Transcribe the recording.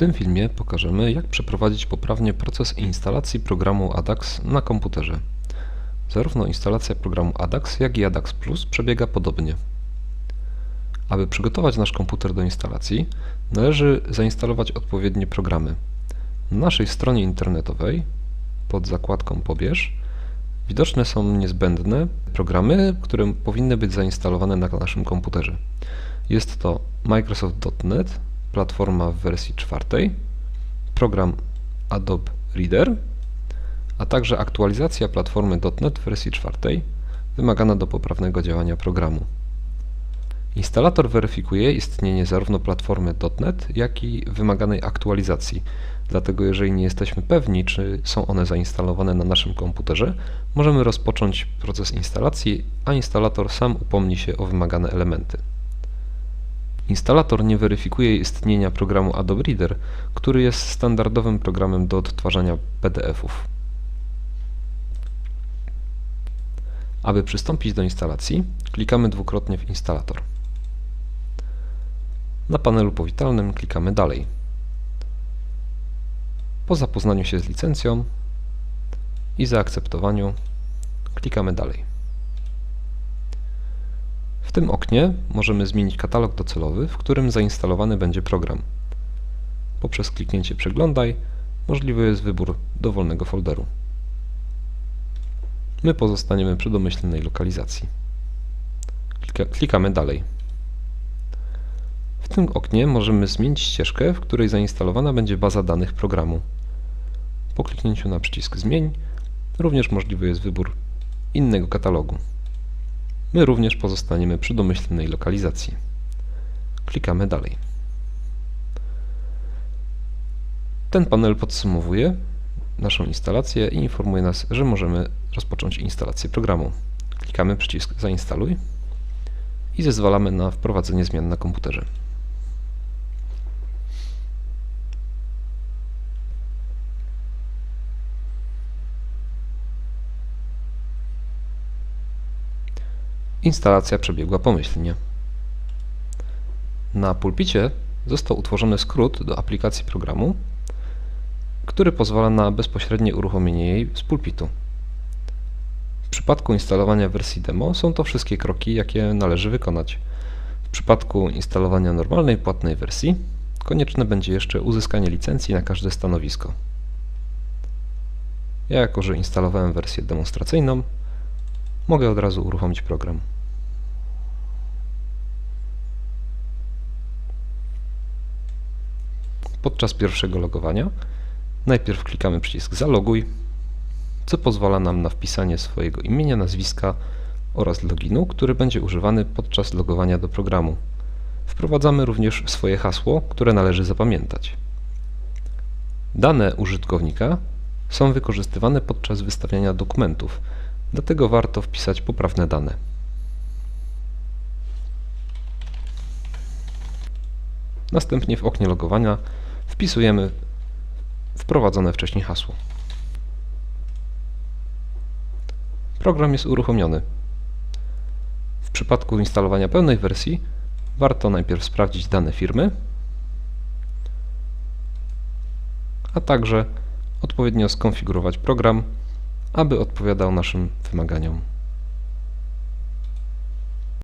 tym filmie pokażemy jak przeprowadzić poprawnie proces instalacji programu ADAX na komputerze. Zarówno instalacja programu ADAX jak i ADAX Plus przebiega podobnie. Aby przygotować nasz komputer do instalacji należy zainstalować odpowiednie programy. Na naszej stronie internetowej pod zakładką Pobierz widoczne są niezbędne programy, które powinny być zainstalowane na naszym komputerze. Jest to Microsoft.NET, platforma w wersji czwartej, program Adobe Reader, a także aktualizacja platformy .NET w wersji czwartej, wymagana do poprawnego działania programu. Instalator weryfikuje istnienie zarówno platformy .NET, jak i wymaganej aktualizacji. Dlatego jeżeli nie jesteśmy pewni, czy są one zainstalowane na naszym komputerze, możemy rozpocząć proces instalacji, a instalator sam upomni się o wymagane elementy. Instalator nie weryfikuje istnienia programu Adobe Reader, który jest standardowym programem do odtwarzania PDF-ów. Aby przystąpić do instalacji, klikamy dwukrotnie w instalator. Na panelu powitalnym klikamy Dalej. Po zapoznaniu się z licencją i zaakceptowaniu klikamy Dalej. W tym oknie możemy zmienić katalog docelowy, w którym zainstalowany będzie program. Poprzez kliknięcie Przeglądaj możliwy jest wybór dowolnego folderu. My pozostaniemy przy domyślnej lokalizacji. Klika, klikamy Dalej. W tym oknie możemy zmienić ścieżkę, w której zainstalowana będzie baza danych programu. Po kliknięciu na przycisk Zmień również możliwy jest wybór innego katalogu. My również pozostaniemy przy domyślnej lokalizacji. Klikamy dalej. Ten panel podsumowuje naszą instalację i informuje nas, że możemy rozpocząć instalację programu. Klikamy przycisk Zainstaluj i zezwalamy na wprowadzenie zmian na komputerze. Instalacja przebiegła pomyślnie. Na pulpicie został utworzony skrót do aplikacji programu, który pozwala na bezpośrednie uruchomienie jej z pulpitu. W przypadku instalowania wersji demo są to wszystkie kroki, jakie należy wykonać. W przypadku instalowania normalnej płatnej wersji konieczne będzie jeszcze uzyskanie licencji na każde stanowisko. Ja jako, że instalowałem wersję demonstracyjną, mogę od razu uruchomić program. Podczas pierwszego logowania najpierw klikamy przycisk Zaloguj, co pozwala nam na wpisanie swojego imienia, nazwiska oraz loginu, który będzie używany podczas logowania do programu. Wprowadzamy również swoje hasło, które należy zapamiętać. Dane użytkownika są wykorzystywane podczas wystawiania dokumentów, dlatego warto wpisać poprawne dane. Następnie w oknie logowania wpisujemy wprowadzone wcześniej hasło. Program jest uruchomiony. W przypadku instalowania pełnej wersji warto najpierw sprawdzić dane firmy, a także odpowiednio skonfigurować program, aby odpowiadał naszym wymaganiom.